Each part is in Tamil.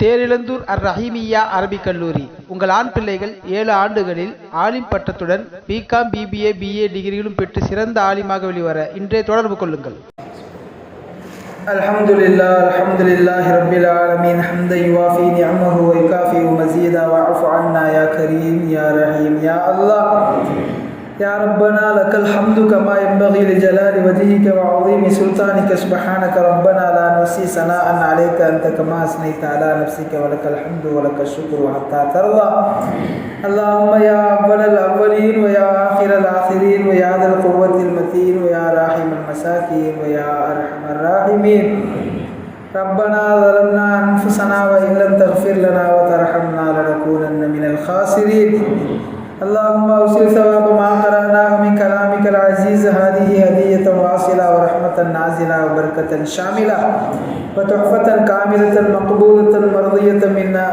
தேரிழந்தூர் அர் ரஹீமிய்யா அரபிக் கல்லூரி உங்கள் ஆண் பிள்ளைகள் ஏழு ஆண்டுகளில் ஆலிம் பட்டத்துடன் பிகாம் பிபிஏ பிஏ டிகிரிகளும் பெற்று சிறந்த ஆலிமாக வெளிவர இன்றே தொடர்பு கொள்ளுங்கள் الحمد لله الحمد لله رب العالمين حمدا يوافي نعمه ويكافئ مزيدا واعف عنا يا كريم يا رحيم يا الله يا ربنا لك الحمد كما ينبغي لجلال وجهك وعظيم سلطانك. سبحانك ربنا لا نحصي ثناء عليك. أنت كما أثنيت على نفسك ولك الحمد ولك الشكر حتى ترضى. اللهم يا أول الأولين ويا آخر الآخرين ويا ذا القوة المتين ويا راحم المساكين ويا أرحم الراحمين. ربنا ظلمنا أنفسنا وإن لم تغفر لنا وترحمنا لنكونن من الخاسرين. اللهم اوصل ثواب ما قرأناه من كلامك العزيز. هذه هدية واصلة ورحمة نازلة وبركة شاملة. وتحفة كاملة مقبولة مرضية منا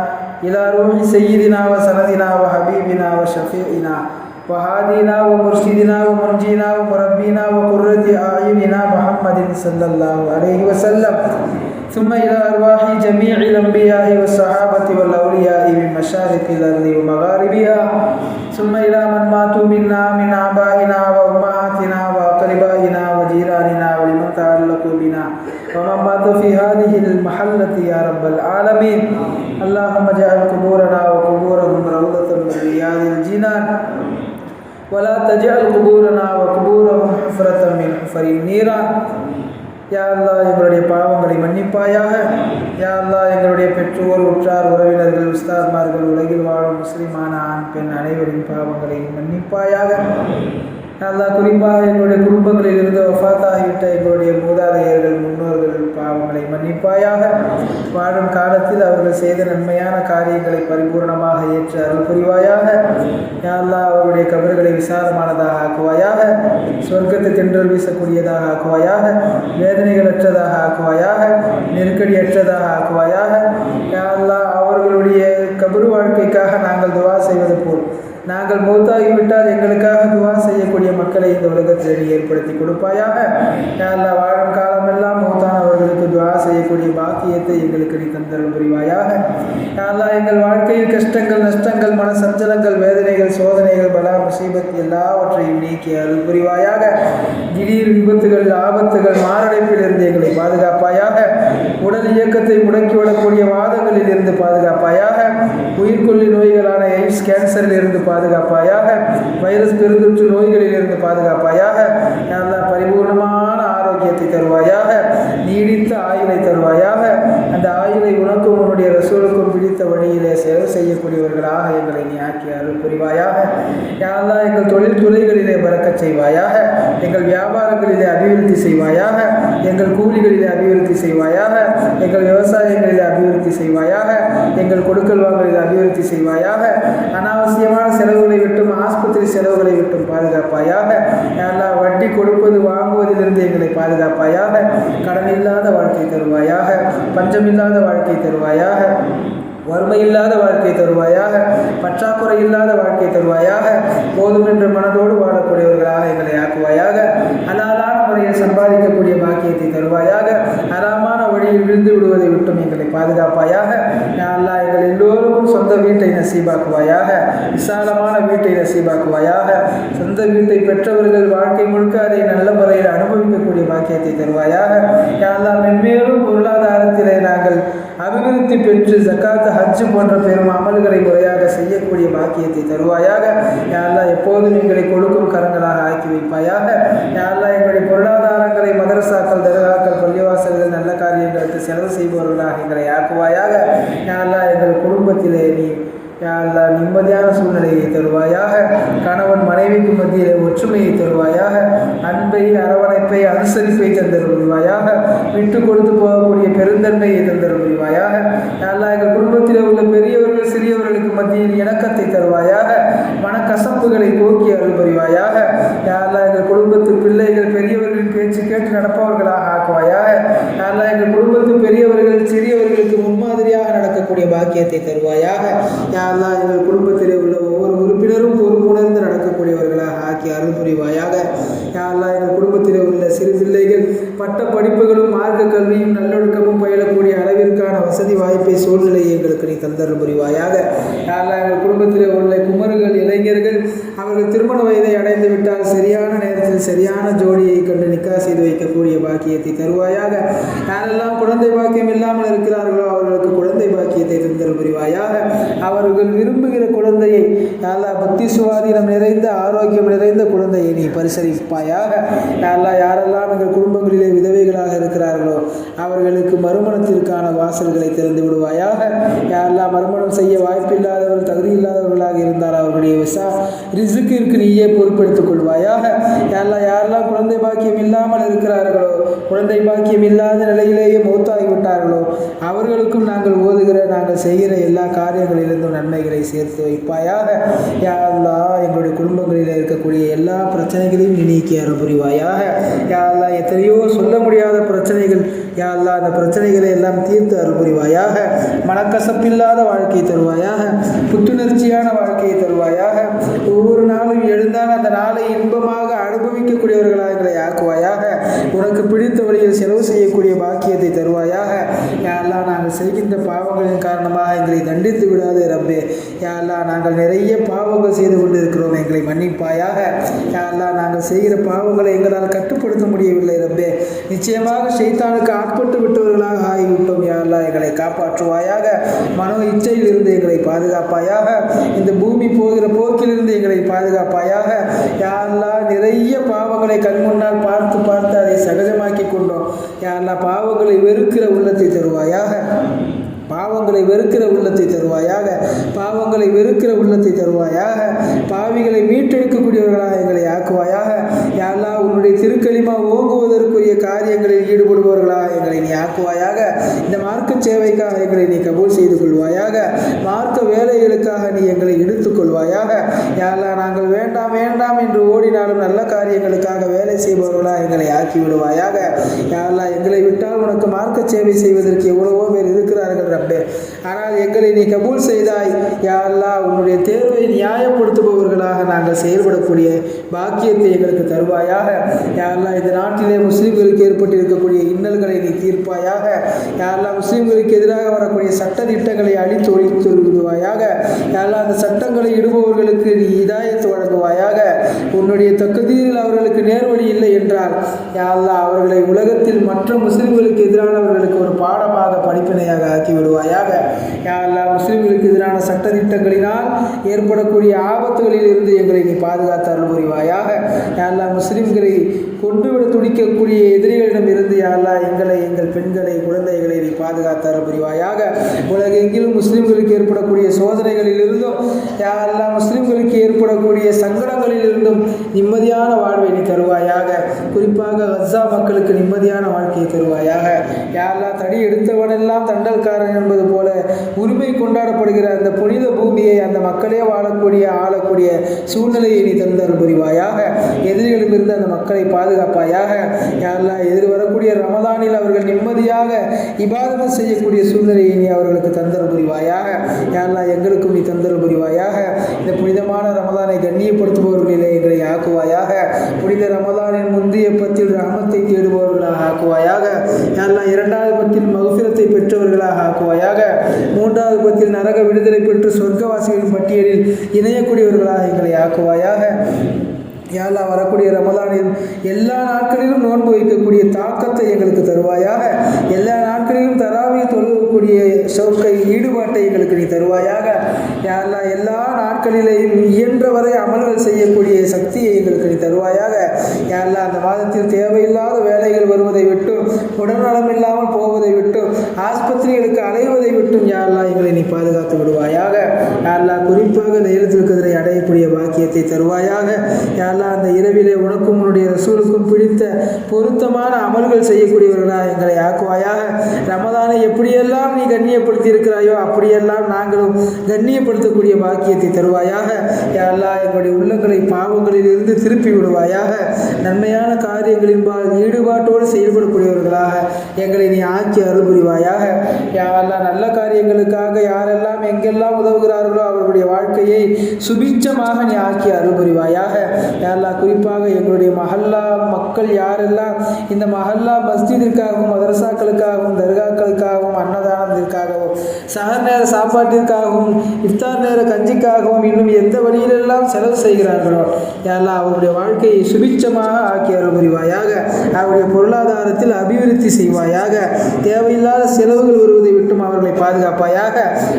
إلى روح سيدنا وسندنا وحبيبنا وشفيعنا وهادينا ومرشدنا ومنجينا ومربينا وقرة أعيننا محمد صلى الله عليه وسلم. ثم إلى أرواح جميع الأنبياء والصحابة والأولياء من مشارق الأرض ومغاربها. ثم إلى من ماتوا منا من آبائنا وأمهاتنا وأقربائنا وجيراننا ولمن تعلقوا بنا. ومن مات في هذه المحلة يا رب العالمين. اللهم اجعل قبورنا وقبورهم روضة من رياض الجنان. ولا تجعل قبورنا وقبورهم حفرة من حفر النيران. யா எங்களுடைய பாவங்களை மன்னிப்பாயாக. யா எங்களுடைய பெற்றோர் உற்றார் உறவினர்கள் உஸ்தாத்மார்கள் உலகில் வாழும் முஸ்லிமான ஆண் பெண் அனைவரின் பாவங்களை மன்னிப்பாயாக. யா குறிப்பாக எங்களுடைய குடும்பங்களில் இருந்து வஃத்தாகிவிட்ட எங்களுடைய மன்னிப்பாயாக. வாழும் காலத்தில் அவர்கள் செய்த நன்மையான காரியங்களை பரிபூர்ணமாக ஏற்று அருள் புரிவாயாக. யா அவருடைய கபர்களை விசாலமானதாக ஆக்குவாயாக. சொர்க்கத்தை தென்றல் வீசக்கூடியதாக ஆக்குவாயாக. வேதனைகளற்றதாக ஆக்குவாயாக. நெருக்கடியற்றதாக ஆக்குவாயாக. யா அவர்களுடைய கபரு வாழ்க்கைக்காக நாங்கள் துவா செய்வது போல். நாங்கள் மூத்தாகிவிட்டால் எங்களுக்காக துவா செய்யக்கூடிய மக்களை இந்த உலகத்தில் நீ ஏற்படுத்தி கொடுப்பாயாக நல்லா வாழும் காலமெல்லாம் மூத்தானவர்களுக்கு துவா செய்யக்கூடிய பாக்கியத்தை எங்களுக்கு நீ தந்தரும் புரிவாயாக. நல்லா எங்கள் வாழ்க்கையில் கஷ்டங்கள் நஷ்டங்கள் மன சஞ்சலங்கள் வேதனைகள் சோதனைகள் பலா முசீபத் எல்லாவற்றையும் நீக்கி அருள் புரிவாயாக. திடீர் விபத்துகள் ஆபத்துகள் மாரடைப்பில் இருந்து எங்களை பாதுகாப்பாயாக. உடல் இயக்கத்தை முடக்கிவிடக்கூடிய வாதங்களில் இருந்து பாதுகாப்பாயாக. உயிர்கொல்லி நோய்களான எய்ட்ஸ் கேன்சரில் இருந்து பாதுகாப்பாயாக. வைரஸ் பெருந்தொற்று நோய்களில் இருந்து பாதுகாப்பாயாக நல்லா பரிபூர்ணமான ஆரோக்கியத்தை தருவாயாக. நீடித்த ஆயுளை தருவாயாக. அந்த ஆயுளை உனக்கும் உன்னுடைய ரசூலுக்கும் பிடித்த வழியிலே சேவை செய்யக்கூடியவர்களாக எங்களை நீ ஆக்கி அருள் புரிவாயாக. யாரெல்லாம் எங்கள் தொழில் துறைகளிலே பறக்க செய்வாயாக. எங்கள் வியாபாரங்களிலே அபிவிருத்தி செய்வாயாக. எங்கள் கூலிகளிலே அபிவிருத்தி செய்வாயாக. எங்கள் விவசாயங்களிலே அபிவிருத்தி செய்வாயாக. எங்கள் கொடுக்கல் வாங்கலில் அபிவிருத்தி செய்வாயாக. அனாவசியமான செலவுகளை விட்டும் ஆஸ்பத்திரி செலவுகளை விட்டும் பாதுகாப்பாயாக. எல்லா வட்டி கொடுப்பது வாங்குவதிலிருந்து எங்களை பாதுகாப்பாயாக. கடன் இல்லாத வாழ்க்கை தருவாயாக. பஞ்சமில்லாத வாழ்க்கை தருவாயாக. வறுமை இல்லாத வாழ்க்கை தருவாயாக பற்றாக்குறை இல்லாத வாழ்க்கை தருவாயாக போதும் என்ற மனதோடு வாழக்கூடியவர்களாக எங்களை ஆக்குவாயாக அலாலான முறையில் சம்பாதிக்கக்கூடிய பாக்கியத்தை தருவாயாக அறாமான வழியில் விழுந்து விடுவதை விட்டும் எங்களை பாதுகாப்பாயாக அல்லா எங்கள் எல்லோருக்கும் சொந்த வீட்டை நசீபாக்குவாயாக விசாலமான வீட்டை நசீபாக்குவாயாக சொந்த வீட்டை பெற்றவர்கள் வாழ்க்கை முழுக்க அதை நல்ல முறையில் அனுபவிக்கக்கூடிய பாக்கியத்தை தருவாயாக அல்லா மென்மேலும் பொருளாதாரத்திலே நாங்கள் அபிவிருத்தி பெற்று ஜக்காத்த ஹஜ்ஜு போன்ற பெரும் அமல்களை முறையாக செய்யக்கூடிய பாக்கியத்தை தருவாயாக. யாரெல்லாம் எப்போதும் எங்களை கொடுக்கும் கரங்களாக ஆக்கி வைப்பாயாக. யாரெல்லாம் எங்களுடைய பொருளாதாரங்களை மதரசாக்கள் தர்காக்கள் பள்ளிவாசல்கள் நல்ல காரியங்களுக்கு செலவு செய்பவர்களாக எங்களை ஆக்குவாயாக. யாரெல்லாம் எங்கள் குடும்பத்திலே நீ யாழ்லா நிம்மதியான சூழ்நிலையை தருவாயாக. கணவன் மனைவிக்கு மத்தியில் ஒற்றுமையை தருவாயாக. அன்பை அரவணைப்பை அனுசரிப்பை தந்தருள்வாயாக. விட்டு கொடுத்து போகக்கூடிய பெருந்தன்மையை தந்தருள்வாயாக யாழ்லா எங்கள் குடும்பத்தில் உள்ள பெரியவர்கள் சிறியவர்களுக்கு மத்தியில் இணக்கத்தை தருவாயாக மனக்கசப்புகளை போக்கி அருள் புரிவாயாக யாழ்லா எங்கள் குடும்பத்து பிள்ளைகள் பெரியவர்களின் பேச்சு கேட்டு நடப்பவர்களாக ஆக்குவாயாக யாழ்லா எங்கள் குடும்பத்து பெரியவர்கள் சிறியவர்களுக்கு முன்மாதிரியாக நடக்கக்கூடிய பாக்கியத்தை தருவாயாக யாரெல்லாம் எங்கள் குடும்பத்திலே உள்ள ஒவ்வொரு உறுப்பினரும் பொறுப்புணர்ந்து நடக்கக்கூடியவர்களாக ஆக்கி அருள் புரிவாயாக யாரெல்லாம் எங்கள் குடும்பத்தில் உள்ள சிறு பிள்ளைகள் பட்ட படிப்புகளும் மார்க்க கல்வியும் நல்லொழுக்கமும் பயிலக்கூடிய அளவிற்கான வசதி வாய்ப்பை சூழ்நிலையை எங்களுக்கு நீ தந்தரும் புரிவாயாக. யாரெல்லாம் எங்கள் குடும்பத்தில் உள்ள குமர்கள் இளைஞர்கள் அவர்கள் திருமண வயதை அடைந்து விட்டால் சரியான நேரத்தில் சரியான ஜோடியை கண்டு நிக்கா செய்து வைக்கக்கூடிய பாக்கியத்தை தருவாயாக யாரெல்லாம் குழந்தை பாக்கியம் இல்லாமல் இருக்கிறார்களோ அவர்களுக்கு குழந்தை பாக்கியத்தை தந்தருள் புரிவாயாக அவர்கள் விரும்புகிற குழந்தையை யாரெல்லாம் புத்தி சுவாதீனம் நிறைந்த ஆரோக்கியம் நிறைந்த குழந்தையை நீ பரிசரிப்பாயாக யாரெல்லாம் யாரெல்லாம் எங்கள் குடும்பங்களிலே விதவைகளாக இருக்கிறார்களோ அவர்களுக்கு மறுமணத்திற்கான வாசல்களை திறந்து விடுவாயாக. யாரெல்லாம் மறுமணம் செய்ய வாய்ப்பில்லாதவர்கள் தகுதி இல்லாதவர்களாக இருந்தால் அவர்களுடைய விசா ரிசுக்கிற்கு நீயே பொறுப்பெடுத்துக் கொள்வாயாக. யாரெல்லாம் யாரெல்லாம் குழந்தை பாக்கியம் இல்லாமல் இருக்கிறார்களோ குழந்தை பாக்கியம் இல்லாத நிலையிலேயே மூத்தாகிவிட்டார்களோ அவர்களுக்கும் நாங்கள் ஓதுகிற நாங்கள் செய்கிற எல்லா காரியங்களிலிருந்தும் நன்மைகளை சேர்த்து வைப்பாயாக. யாரெல்லாம் எங்கள் குடும்பங்களில் இருக்கக்கூடிய எல்லா பிரச்சனைகளையும் நீக்கி அருள் புரிவாயாக எத்தனையோ சொல்ல முடியாத பிரச்சனைகள் யாரெல்லாம் அந்த பிரச்சனைகளை எல்லாம் தீர்த்து அருள்புரிவாயாக மனக்கசப்பில்லாத வாழ்க்கை தருவாயாக. புத்துணர்ச்சியான வாழ்க்கையை தருவாயாக. ஒவ்வொரு நாளும் எழுந்தால் அந்த நாளை இன்பமாக அனுபவிக்கக்கூடியவர்களாக எங்களை ஆக்குவாயாக. உனக்கு பிடித்த வழியில் செலவு செய்யக்கூடிய பாக்கியத்தை தருவாயாக. யாரெல்லாம் நாங்கள் செய்கின்ற பாவங்களின் காரணமாக எங்களை தண்டித்து விடாதே ரப்பே. யாரெல்லாம் நாங்கள் நிறைய பாவங்கள் செய்து கொண்டிருக்கிறோம். எங்களை மன்னிப்பாயாக. யாரெல்லாம் நாங்கள் செய்கிற பாவங்களை எங்களால் கட்டுப்படுத்த முடியவில்லை ரப்பே. நிச்சயமாக செய்தானுக்கு ஆட்பட்டு விட்டவர்களாக ஆகிவிட்டோம். யாரெல்லாம் எங்களை காப்பாற்றுவாயாக. மனோ இச்சையில் இருந்து எங்களை பாதுகாப்பாயாக. இந்த பூமி போகிற போக்கிலிருந்து எங்களை பாதுகாப்பாயாக. யாரெல்லாம் நிறைய பாவங்களை கண் முன்னால் பார்த்து பார்த்து அதை சகஜமாக்கி கொண்டோம் யாரா பாவங்களை வெறுக்கிற உள்ளத்தை தருவாயாக? பாவங்களை வெறுக்கிற உள்ளத்தை தருவாயாக? பாவங்களை வெறுக்கிற உள்ளத்தை தருவாயாக? பாவிகளை மீட்டெடுக்கக்கூடியவர்களாக எங்களை ஆக்குவாயாக ஆக்குவாயாக. இந்த மார்க்க சேவைக்காக எங்களை நீ கபூல் செய்து கொள்வாயாக. மார்க்க வேலைகளுக்காக நீ எங்களை எடுத்துக் கொள்வாயாக. யாரெல்லாம் நாங்கள் வேண்டாம் வேண்டாம் என்று ஓடினாலும் நல்ல காரியங்களுக்காக வேலை செய்பவர்களாக எங்களை ஆக்கி விடுவாயாக யாரெல்லாம் எங்களை விட்டால் உனக்கு மார்க்க சேவை செய்வதற்கு எவ்வளவோ பேர் இருக்கிறார்கள் ரப்பே. ஆனால் எங்களை நீ கபூல் செய்தாய். யாரா உன்னுடைய தேர்வை நியாயப்படுத்துபவர்களாக நாங்கள் செயல்படக்கூடிய பாக்கியத்தை எங்களுக்கு தருவாயாக. யாரெல்லாம் இந்த நாட்டிலே முஸ்லீம்களுக்கு ஏற்பட்டிருக்கக்கூடிய இன்னல்களை நீ தீர்ப்பாயாக. யாரெல்லாம் முஸ்லீம்களுக்கு எதிராக வரக்கூடிய சட்ட திட்டங்களை அழித்து ஒழித்து விடுவாயாக யாரெல்லாம் அந்த சட்டங்களை இடுபவர்களுக்கு நீ இதாயத்து வழங்குவாயாக. உன்னுடைய தகுதியில் அவர்களுக்கு நேர்வழி இல்லை என்றால் யாரெல்லாம் அவர்களை உலகத்தில் மற்ற முஸ்லிம்களுக்கு எதிரானவர்களுக்கு ஒரு பாடமாக படிப்பினையாக ஆக்கி விடுவாயாக யாரெல்லாம் முஸ்லீம்களுக்கு எதிரான சட்ட திட்டங்களினால் ஏற்படக்கூடிய ஆபத்துகளில் இருந்து எங்களை நீ பாதுகாத்து அருள் புரிவாயாக எல்லா முஸ்லீம்களை கொன்றுவிட துடிக்கக்கூடிய எதிரிகளிடம் இருந்து யாரா எங்களை எங்கள் பெண்களை குழந்தைகளை நீ பாதுகாத்து புரிவாயாக. உலகெங்கிலும் முஸ்லிம்களுக்கு ஏற்படக்கூடிய சோதனைகளில் இருந்தும் யாரெல்லாம் முஸ்லிம்களுக்கு ஏற்படக்கூடிய சங்கடங்களில் இருந்தும் நிம்மதியான வாழ்வை நீ தருவாயாக. குறிப்பாக கஸ்ஸா மக்களுக்கு நிம்மதியான வாழ்க்கையை தருவாயாக. யாரெல்லாம் தடி எடுத்தவனெல்லாம் தண்டல்காரன் என்பது போல உரிமை கொண்டாடப்படுகிற அந்த புனித பூமியை அந்த மக்களே வாழக்கூடிய ஆளக்கூடிய சூழ்நிலையை நீ தந்தல் புரிவாயாக. எதிரிகளிலிருந்து அந்த மக்களை பாதுகாப்பாயாக. யாரெல்லாம் எதிர் வரக்கூடிய ரமதானில் அவர்கள் நிம்மதியாக இபாதம் செய்யக்கூடிய சூழ்நிலையை நீ அவர்களுக்கு தந்தல் புரிவாயாக. யாரெல்லாம் எங்களுக்கும் நீ தந்தல் புரிவாயாக. இந்த புனிதமான ரமதானை கண்ணியப்படுத்துபவர்களிலே எங்களை ஆக்குவாயாக. புனித ரமதானின் முந்தைய பத்தில் ரஹமத்தை தேடுபவர்களாக ஆக்குவாயாக. யாரெல்லாம் இரண்டாவது பத்தில் மகுசிரத்தை பெற்றவர்களாக ஆக்குவாயாக. மூன்றாவது பத்தில் நரக விடுதலை பெற்று சொர்க்கவாசிகளின் பட்டியலில் இணையக்கூடியவர்களாக எங்களை ஆக்குவாயாக. யாழ்லா வரக்கூடிய ரமதானில் எல்லா நாட்களிலும் நோன்பு வைக்கக்கூடிய தாக்கத்தை எங்களுக்கு தருவாயாக. எல்லா நாட்களிலும் தராவியை தொழுகக்கூடிய சௌக்கை ஈடுபாட்டை எங்களுக்கு நீ தருவாயாக. யாழ்லா எல்லா நாட்களிலேயும் இயன்றவரை அமல்கள் செய்யக்கூடிய சக்தியை எங்களுக்கு நீ தருவாயாக. யாழ்லா அந்த மாதத்தில் தேவையில்லாத வேலைகள் வருவதை விட்டும் உடல்நலம் இல்லாமல் போவதை விட்டும் ஆஸ்பத்திரிகளுக்கு அலைவதை விட்டும் யாழ்லா எங்களை நீ பாதுகாத்து விடுவாயாக. யாழ்லா குறிப்பாக நேரத்திற்கு பாக்கியத்தை தருவாயாக. யாரெல்லாம் அந்த இரவிலே உனக்கும் உன்னுடைய ரசூலுக்கும் பிடித்த பொருத்தமான அமல்கள் செய்யக்கூடியவர்களாக எங்களை ஆக்குவாயாக. ரமதானை எப்படியெல்லாம் நீ கண்ணியப்படுத்தி இருக்கிறாயோ அப்படியெல்லாம் நாங்களும் கண்ணியப்படுத்தக்கூடிய பாக்கியத்தை தருவாயாக. யாரெல்லாம் எங்களுடைய உள்ளங்களை பாவங்களில் இருந்து திருப்பி விடுவாயாக. நன்மையான காரியங்களின்பால் ஈடுபாட்டோடு செயல்படக்கூடியவர்களாக எங்களை நீ ஆக்கி அருள்புரிவாயாக. யாரெல்லாம் நல்ல காரியங்களுக்காக யாரெல்லாம் எங்கெல்லாம் உதவுகிறார்களோ அவர்களுடைய வாழ்க்கையை சுபிச்சமாக நீ ஆக்கி அருள் புரிவாயாக யா குறிப்பாக எங்களுடைய மஹல்லா மக்கள் யாரெல்லாம் இந்த மஹல்லா மஸ்ஜிதிற்காகவும் மதரசாக்களுக்காகவும் தர்காக்களுக்காகவும் அன்னதானத்திற்காகவும் சகர் நேர சாப்பாட்டிற்காகவும் இஃப்தார் நேர கஞ்சிக்காகவும் இன்னும் எந்த வழியிலெல்லாம் செலவு செய்கிறார்களோ யாரெல்லாம் அவருடைய வாழ்க்கையை சுபிச்சமாக ஆக்கி அருள் புரிவாயாக அவருடைய பொருளாதாரத்தில் அபிவிருத்தி செய்வாயாக. தேவையில்லாத செலவுகள் வருவதை விட்டும் அவர்களை பாதுகாப்பாயாக.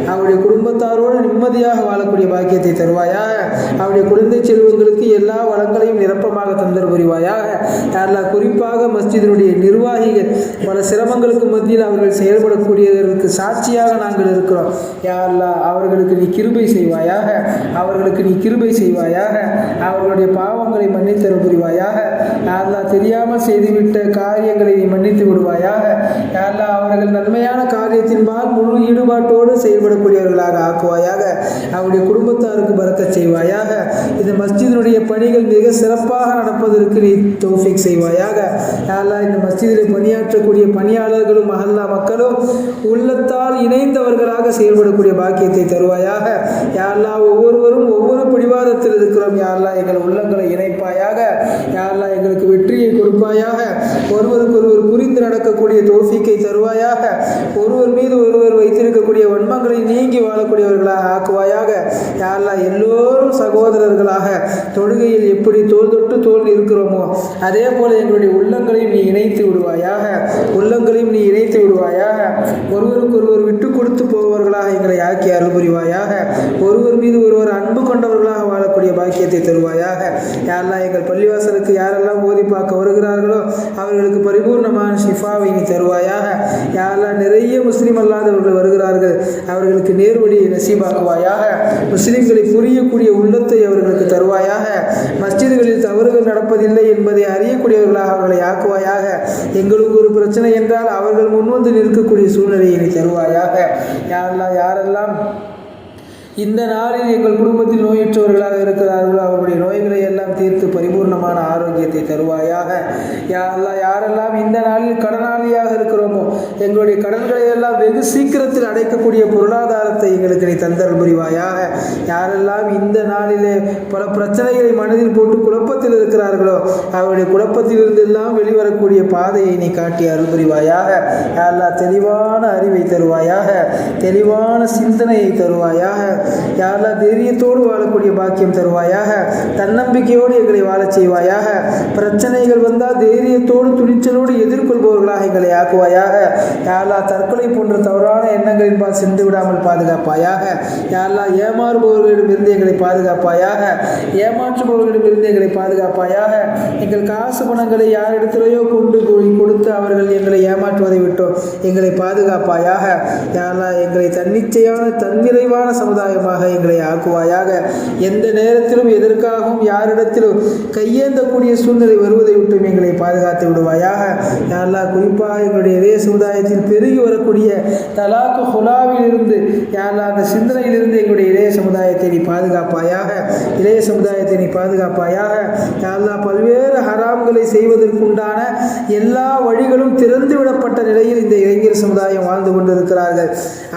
அவருடைய குடும்பத்தாரோடு நிம்மதியாக வாழக்கூடிய பாக்கியத்தை தருவாயாக. அவருடைய குழந்தை செல்வங்களுக்கு எல்லா வளங்களையும் நிரப்பமாக தந்தர் புரிவாயாக. யாரெல்லாம் குறிப்பாக மஸ்ஜிதினுடைய நிர்வாகிகள் பல சிரமங்களுக்கு மத்தியில் அவர்கள் செயல்படக்கூடியதற்கு சாட்சியாக நாங்கள் இருக்கிறோம். யாரெல்லாம் அவர்களுக்கு நீ கிருபை செய்வாயாக. அவர்களுக்கு நீ கிருபை செய்வாயாக. அவர்களுடைய பாவங்களை மன்னித்தர புரிவாயாக. யாரெல்லாம் தெரியாமல் செய்துவிட்ட காரியங்களை நீ மன்னித்து விடுவாயாக. யாரெல்லாம் அவர்கள் நன்மையான காரியத்தின்பால் முழு ஈடுபாட்டோடு செயல்படக்கூடியவர்களாக ஆக்குவாயாக. அவருடைய குடும்பத்தாருக்கு பறக்க செய்வாயாக. இந்த மஸ்ஜிதினுடைய பணிகள் மிக சிறப்பாக நடப்பதற்கு நீ தோஃபிக் செய்வாயாக. யாரெல்லாம் இந்த மஸ்ஜிதில் பணியாற்றக்கூடிய பணியாளர்களும் மஹல்லா மக்களும் உள்ளத்தால் இணைந்தவர்களாக செயல்படக்கூடிய பாக்கியத்தை தருவாயாக. யாரெல்லாம் ஒவ்வொருவரும் ஒவ்வொரு பிடிவாதத்தில் இருக்கிறோம். யாரெல்லாம் எங்கள் உள்ளங்களை இணைப்பாயாக. யாரெல்லாம் எங்களுக்கு வெற்றியை கொடுப்பாயாக. ஒருவருக்கு ஒருவர் புரிந்து நடக்கக்கூடிய தோஃபிக்கை தருவாயாக. ஒருவர் மீது ஒருவர் வைத்திருக்கக்கூடிய வன்மங்களை நீங்கி வாழ ஆக்குவாயாக. யாரெல்லாம் எல்லோரும் சகோதரர்களாக தொழுகையில் எப்படி தோல் தொட்டு தோல் இருக்கிறோமோ அதே போல எங்களுடைய உள்ளங்களையும் நீ இணைத்து விடுவாயாக. உள்ளங்களையும் நீ இணைத்து விடுவாயாக. ஒருவருக்கு ஒருவர் விட்டு கொடுத்து போபவர்களாக எங்களை ஆக்கி அருள் புரிவாயாக. ஒருவர் மீது ஒருவர் அன்பு கொண்டவர்களாக வாழக்கூடிய பாக்கியத்தை தருவாயாக. யாரெல்லாம் எங்கள் பள்ளிவாசலுக்கு யாரெல்லாம் ஓதி பார்க்க வருகிறார்களோ அவர்களுக்கு பரிபூர்ணமான ஷிஃபாவை நீ தருவாயாக. யாரெல்லாம் நிறைய முஸ்லீம் அல்லாதவர்கள் வருகிறார்கள் அவர்களுக்கு நேர்வழியை நசீபாக்குவாயாக. முஸ்லீம்களை புரியக்கூடிய உள்ளத்தை அவர்களுக்கு தருவாயாக. மஸ்ஜிதுகளில் தவறுகள் நடப்பதில்லை என்பதை அறியக்கூடியவர்களாக அவர்களை ஆக்குவாயாக. எங்களுக்கு ஒரு பிரச்சனை என்றால் அவர்கள் முன்வந்து நிற்கக்கூடிய சூழ்நிலையை நீ தருவாயாக. யாரெல்லாம் யாரெல்லாம் இந்த நாளில் எங்கள் குடும்பத்தில் நோயற்றவர்களாக இருக்கிறார்களோ அவருடைய நோய்களை எல்லாம் தீர்த்து பரிபூர்ணமான ஆரோக்கியத்தை தருவாயாக. யாரெல்லாம் யாரெல்லாம் இந்த நாளில் கடனாளியாக இருக்கிறோமோ எங்களுடைய கடன்களை எல்லாம் வெகு சீக்கிரத்தில் அடைக்கக்கூடிய பொருளாதாரத்தை எங்களுக்கு நீ தந்தல் புரிவாயாக. யாரெல்லாம் இந்த நாளிலே பல பிரச்சனைகளை மனதில் போட்டு குழப்பத்தில் இருக்கிறார்களோ அவருடைய குழப்பத்திலிருந்து எல்லாம் வெளிவரக்கூடிய பாதையை நீ காட்டி அருள் புரிவாயாக. யாரெல்லாம் தெளிவான அறிவை தருவாயாக தெளிவான சிந்தனையை தருவாயாக யாரெல்லாம் தைரியத்தோடு வாழக்கூடிய பாக்கியம் தருவாயாக தன்னம்பிக்கையோடு எங்களை வாழச் செய்வாயாக. பிரச்சனைகள் வந்தால் தைரியத்தோடு துணிச்சலோடு எதிர்கொள்பவர்களாக எங்களை ஆக்குவாயாக. யாரெல்லாம் தற்கொலை போன்ற தவறான எண்ணங்களின் பால் சென்று விடாமல் பாதுகாப்பாயாக? யாரெல்லாம் ஏமாறுபவர்களிடமிருந்து எங்களை பாதுகாப்பாயாக? ஏமாற்றுபவர்களிடமிருந்து எங்களை பாதுகாப்பாயாக? எங்கள் காசு பணங்களை யாரிடத்திலேயோ கொண்டு போய் கொடுத்து அவர்கள் எங்களை ஏமாற்றுவதை விட்டோம். எங்களை பாதுகாப்பாயாக. யாரெல்லாம் எங்களை தன்னிச்சையான தன்னிறைவான சமுதாயமாக எங்களை ஆக்குவாயாக? எந்த நேரத்திலும் எதற்காகவும் யாரிடத்திலும் கையேந்தக்கூடிய சூழ்நிலை வருவதை விட்டும் எங்களை பாதுகாத்து விடுவாயாக. யாரெல்லாம் குறிப்பாக எங்களுடைய இதய சமுதாயத்தில் பெருகி வரக்கூடிய தலாக்கு ஹுலா இருந்து யாரெல்லாம் அந்த சிந்தனையிலிருந்து எங்களுடைய இளைய சமுதாயத்தை நீ பாதுகாப்பாயாக இளைய சமுதாயத்தை நீ பாதுகாப்பாயாக யாரெல்லாம் பல்வேறு ஹராம்களை செய்வதற்குண்டான எல்லா வழிகளும் திறந்து விடப்பட்ட நிலையில் இந்த இளைஞர் சமுதாயம் வாழ்ந்து கொண்டிருக்கிறார்கள்.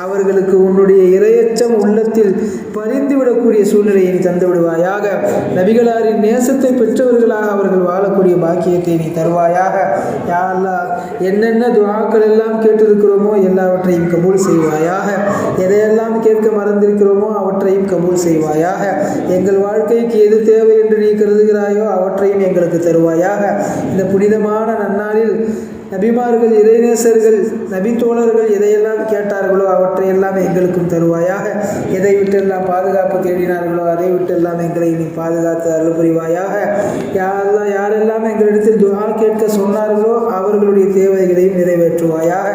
அவர்களுக்கு உன்னுடைய இரையச்சம் உள்ளத்தில் பறிந்துவிடக்கூடிய சூழ்நிலையை நீ தந்து விடுவாயாக. நபிகளாரின் நேசத்தை பெற்றவர்களாக அவர்கள் வாழக்கூடிய பாக்கியத்தை நீ தருவாயாக. யாரெல்லாம் என்னென்ன துவாக்கள் எல்லாம் கேட்டிருக்கிறோமோ எல்லாவற்றையும் கபூல் செய்வாய் எதையெல்லாம் கேட்க மறந்திருக்கிறோமோ அவற்றையும் கபூல் செய்வாயாக எங்கள் வாழ்க்கைக்கு எது தேவை என்று நீ கருதுகிறாயோ அவற்றையும் எங்களுக்கு தருவாயாக. இந்த புனிதமான நன்னாளில் நபிமார்கள் இறைநேசர்கள் நபித்தோழர்கள் எதையெல்லாம் கேட்டார்களோ அவற்றையெல்லாம் எங்களுக்கும் தருவாயாக. எதை விட்டெல்லாம் பாதுகாப்பு தேடினார்களோ அதை விட்டெல்லாம் எங்களை நீ பாதுகாத்து அருள் புரிவாயாக. யாரெல்லாம் யாரெல்லாம் எங்களிடத்தில் துவா கேட்க சொன்னார்களோ அவர்களுடைய தேவைகளையும் நிறைவேற்றுவாயாக.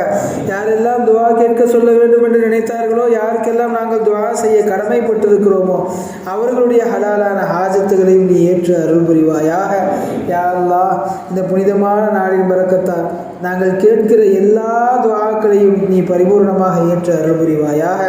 யாரெல்லாம் துவா கேட்க சொல்ல வேண்டும் என்று நினைத்தார்களோ? யாருக்கெல்லாம் நாங்கள் துவா செய்ய கடமைப்பட்டிருக்கிறோமோ அவர்களுடைய ஹலாலான ஹாஜத்துகளையும் நீ ஏற்று அருள் புரிவாயாக யா இந்த புனிதமான நாளின் பறக்கத்தால் நாங்கள் கேட்கிற எல்லா துவாக்களையும் நீ பரிபூர்ணமாக ஏற்று அருள் புரிவாயாக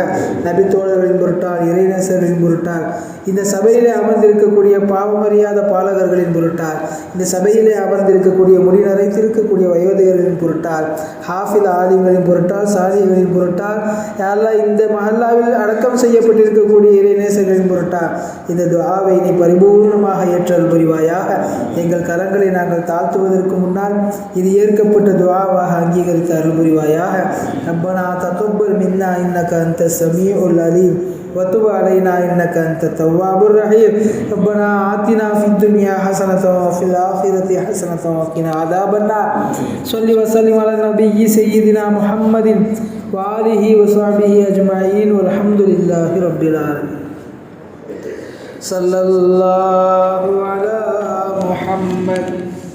நபித்தோழர்களின் பொருட்டால் இறைநேசர்களின் பொருட்டால் இந்த சபையிலே அமர்ந்திருக்கக்கூடிய பாவமறியாத பாலகர்களின் பொருட்டால் இந்த சபையிலே அமர்ந்திருக்கக்கூடிய முடி நரைத்திருக்கக்கூடிய வயோதிகர்களின் பொருட்டால் ஹாஃபில் ஆலிம்களின் பொருட்டால் சாதிகளின் பொருட்டால் யாரெல்லாம் இந்த மஹல்லாவில் அடக்கம் செய்யப்பட்டிருக்கக்கூடிய இறைநேசர்களின் பொருட்டால் இந்த துவாவை நீ பரிபூர்ணமாக ஏற்றல் புரிவாயாக எங்கள் கரங்களை நாங்கள் தாழ்த்துவதற்கு முன்னால் இது ஏற்கப்பட்ட دعا وهانجي قلتا رب رواياها ربنا تقبل منا إنك أنت السميع العليم وتب علينا إنك أنت التواب الرحيم ربنا آتنا في الدنيا حسنة وفي الآخرة حسنة وقنا عذاب النار صل وسلم على النبي سيدنا محمد وآله وصحبه أجمعين والحمد لله رب العالمين صلى الله على محمد